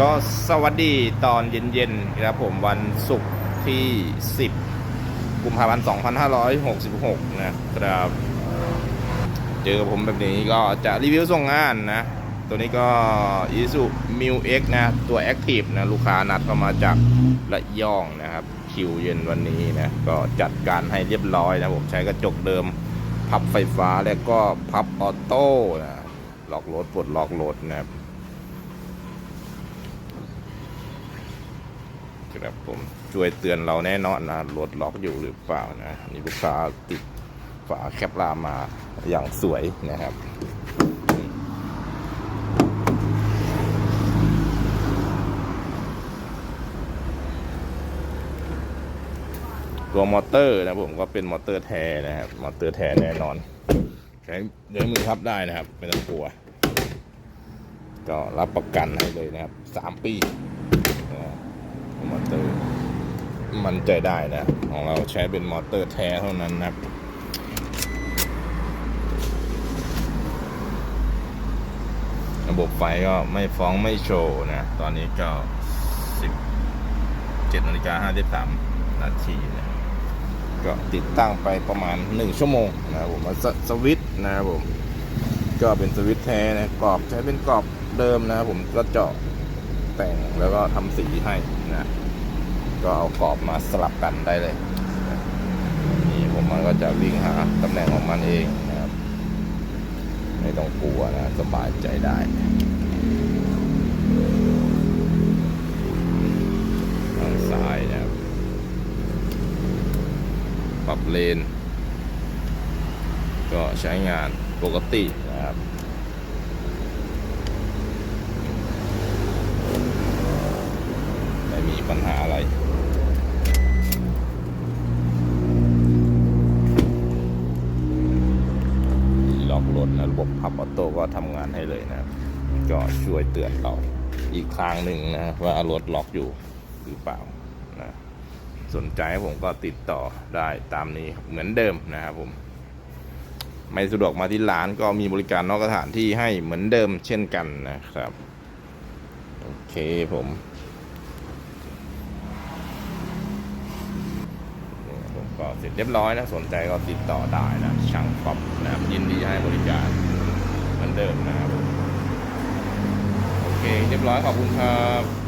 ก็สวัสดีตอนเย็นๆนะครับผมวันศุกร์ที่ 10 กุมภาพันธ์ 2566 นะครับ เจอผมแบบนี้ก็จะรีวิวส่งงานนะ ตัวนี้ก็ i s u m i l X นะ ตัว Active นะ ลูกค้านัดเข้ามาจากระยองนะครับ คิวเย็นวันนี้นะ ก็จัดการให้เรียบร้อยนะผมใช้กระจกเดิม พับไฟฟ้าแล้วก็พับออโต้นะล็อกรถปลดล็อกรถนะครับ ครับผมช่วยเตือนเราแน่นอนนะรถล็อกอยู่หรือเปล่านะนี่ลูกค้าติดฝาแคปลามาอย่างสวยนะครับตัวมอเตอร์นะผมก็เป็นมอเตอร์แท้นะครับมอเตอร์แท้แน่นอนใช้เดินมือพับได้นะครับไม่ต้องกลัว ก็รับประกันให้เลยนะครับสามปีนะ มอเตอร์ มันใจได้นะ ของเราใช้เป็นมอเตอร์แท้เท่านั้นนะครับระบบไฟก็ไม่ฟ้องไม่โชว์นะ ตอนนี้ก็17นาฬิกา53นาทีนะ ก็ติดตั้งไปประมาณ1ชั่วโมงนะครับผมสสวิตชนะครับผม ก็เป็นสวิตแท้นะกรอบใช้เป็นกรอบเดิมนะครับผมก็เจาะแต่งแล้วก็ทำสีให้นะ ก็เอากรอบมาสลับกันได้เลยนี่ผมมันก็จะวิ่งหาตำแหน่งของมันเองนะครับ ไม่ต้องกลัวนะสบายใจได้ทางซ้ายนะครับปรับเลน ก็ใช้งานปกตินะครับ ไม่มี ปัญหาอะไร ล็อกรถนะระบบพับออโต้ก็ทำงานให้เลยนะก็ช่วยเตือนเราอีกครั้งหนึ่งนะว่ารถล็อกอยู่หรือเปล่านะสนใจผมก็ติดต่อได้ตามนี้เหมือนเดิมนะครับผม ไม่สะดวกมาที่ร้านก็มีบริการนอกสถานที่ให้เหมือนเดิมเช่นกันนะครับ โอเคผม ผมก็ เสร็จเรียบร้อยนะสนใจก็ติดต่อได้นะช่างป๊อปนะครับยินดีให้บริการเหมือนเดิมนะครับโอเคเรียบร้อยขอบคุณครับ